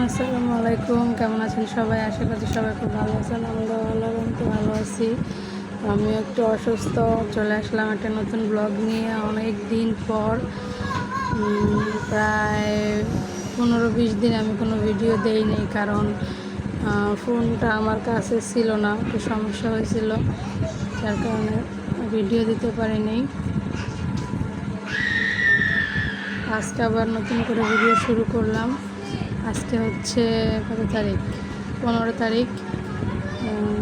আসসালামু আলাইকুম কেমন আছেন সবাই? আশা করি সবাই খুব ভালো আছেন। আমরা তো ভালো আছি। আমি একটু অসুস্থ, চলে আসলাম একটা নতুন ব্লগ নিয়ে। অনেক দিন পর প্রায় পনেরো বিশ দিন আমি কোনো ভিডিও দেইনি কারণ ফোনটা আমার কাছে ছিল না, একটু সমস্যা হয়েছিল, যার কারণে ভিডিও দিতে পারিনি আজকে আবার নতুন করে ভিডিও শুরু করলাম। আজকে হচ্ছে কত তারিখ? পনেরো তারিখ উম,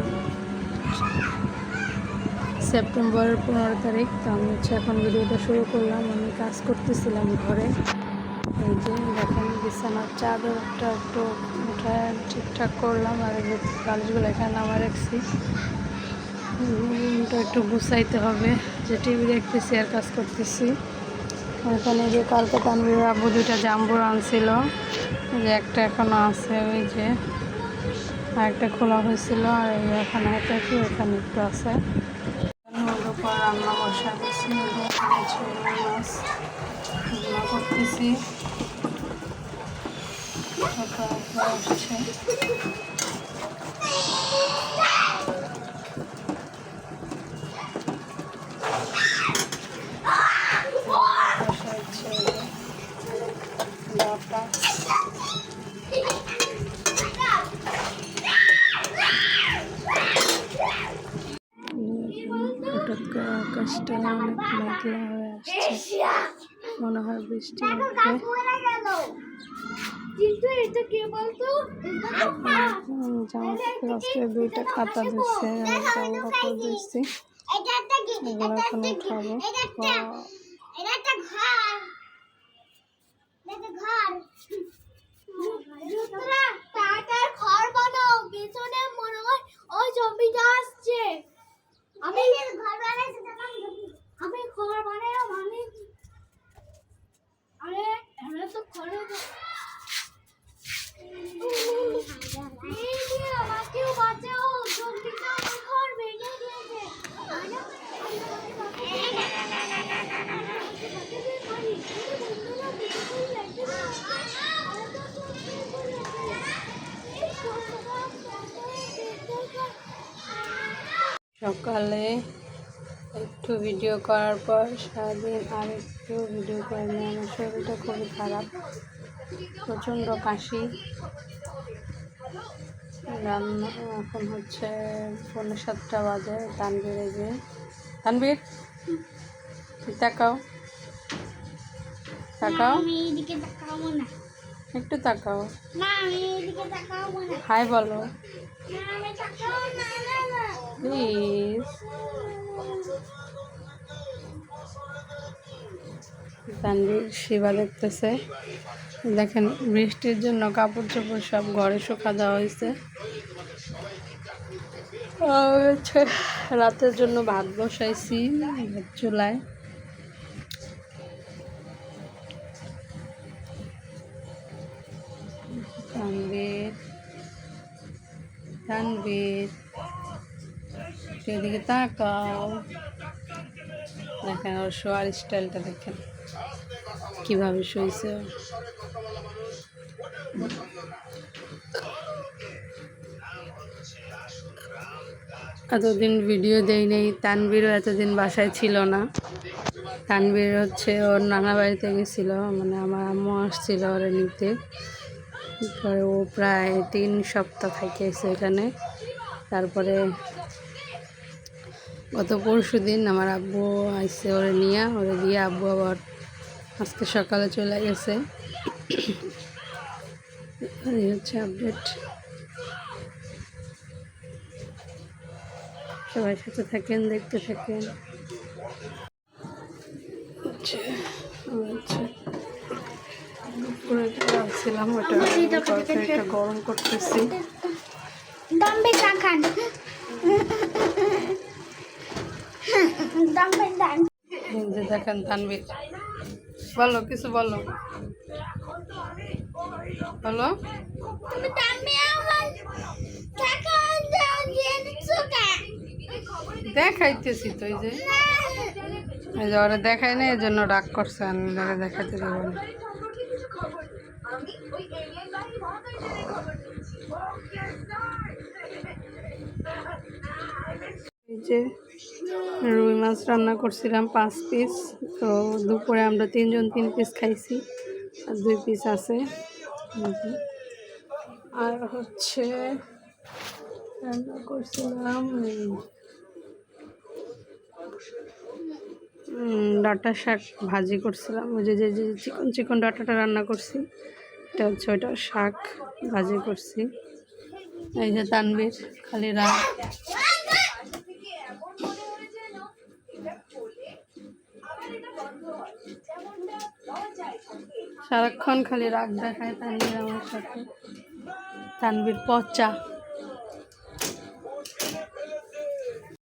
সেপ্টেম্বরের পনেরো তারিখ। তো আমি হচ্ছে এখন ভিডিওটা শুরু করলাম। আমি কাজ করতেছিলাম ঘরে। এই যে দেখেন বিছানার চাদরটা একটু উঠায় ঠিকঠাক করলাম আর বালিশগুলো এখানে নামা রাখছি। রুমটা একটু গুছাইতে হবে। যে টিভি দেখতেছি আর কাজ করতেছি। এখানে যে কালকে তানবির আব্বু দুইটা জাম্বুর আনছিল। যে একটা এখনও আছে ওই যে একটা খোলা হয়েছিল, আর এখানে একটা কি, ওখানে একটু আছে। রান্না বসা মাছ রান্না করতেছি। লতা হঠাৎ করে আকাশটা অনেক মেঘলা হয়ে আসছে। মনে হয় বৃষ্টি জামা কাপড় দুইটা খাতা দিচ্ছে জামা কাপড় দিচ্ছি এগুলো এখন উঠাবো এটা একটা তো এটা একটা ঘর এটা ঘর জুতরা টাটার ঘর বানাও পেছনে মনে হয় ওই জমিটা আসছে আমি ঘর বানাইছি আমি ঘর বানাইলাম আমি আরে আমরা তো ঘরে এই যে আমাকেও বাঁচাও জমিটা আমার ঘর ভেঙে দিয়েছে সকালে একটু ভিডিও করার পর সারাদিন আর একটু ভিডিও করিনি আমার শরীরটা খুবই খারাপ। প্রচণ্ড কাশি। রান্না এখন হচ্ছে পনেরো সাতটা বাজে তানবীর এই যে। তানবীর তুই তাকাও। তাকাও। একটু তাকাও। হাই বলো। প্লিজ শিবা দেখতেছে। দেখেন, বৃষ্টির জন্য কাপড় চোপড় সব ঘরে শুকা দেওয়া হয়েছে। রাতের জন্য ভাত বসাইছি চুলায়। তানভীর তানভীর। সেদিকে তাকাও। দেখেন ওর শোয়ার স্টাইলটা দেখেন। কীভাবে শুয়েছে এতদিন ভিডিও দেই নেই। তানবীরও এতদিন বাসায় ছিল না। তানবীর হচ্ছে ওর নানা বাড়িতে গেছিল মানে আমার আম্মু আসছিল ওরে নিতে। পরে ও প্রায় তিন সপ্তাহ থেকে এখানে। তারপরে গত পরশু দিন আমার আব্বু আইসে ওরে নিয়ে ওরে দিয়ে আব্বু আবার আজকে সকালে চলে গেছে। এই হচ্ছে আপডেট সবাই সাথে থাকেন দেখতে থাকেন। আচ্ছা, আমি হচ্ছে দুপুরে ছিলাম ওটা গরম করতেছি দম্বে চাখান দম্বে দান এই দেখেন তানবীর বলো, কিছু বলো। বলো। দেখাইতেছি তো এই যে। এই যে ওরা দেখায় না এই জন্য রাগ করছে আমি ওরা দেবো না। মাছ রান্না করছিলাম, পাঁচ পিস তো দুপুরে আমরা তিনজন তিন পিস খাইছি, আর দুই পিস আছে। আর হচ্ছে রান্না করছিলাম ডাঁটা শাক ভাজি করছিলাম। ওই যে যে যে চিকন চিকন ডাঁটাটা রান্না করছি, এটা হচ্ছে ওইটা শাক ভাজি করছি। এই যে তানবির খালি রাত সারাক্ষণ খালি রাগ দেখায় তানবীর আমার সাথে। তানবীর পচা।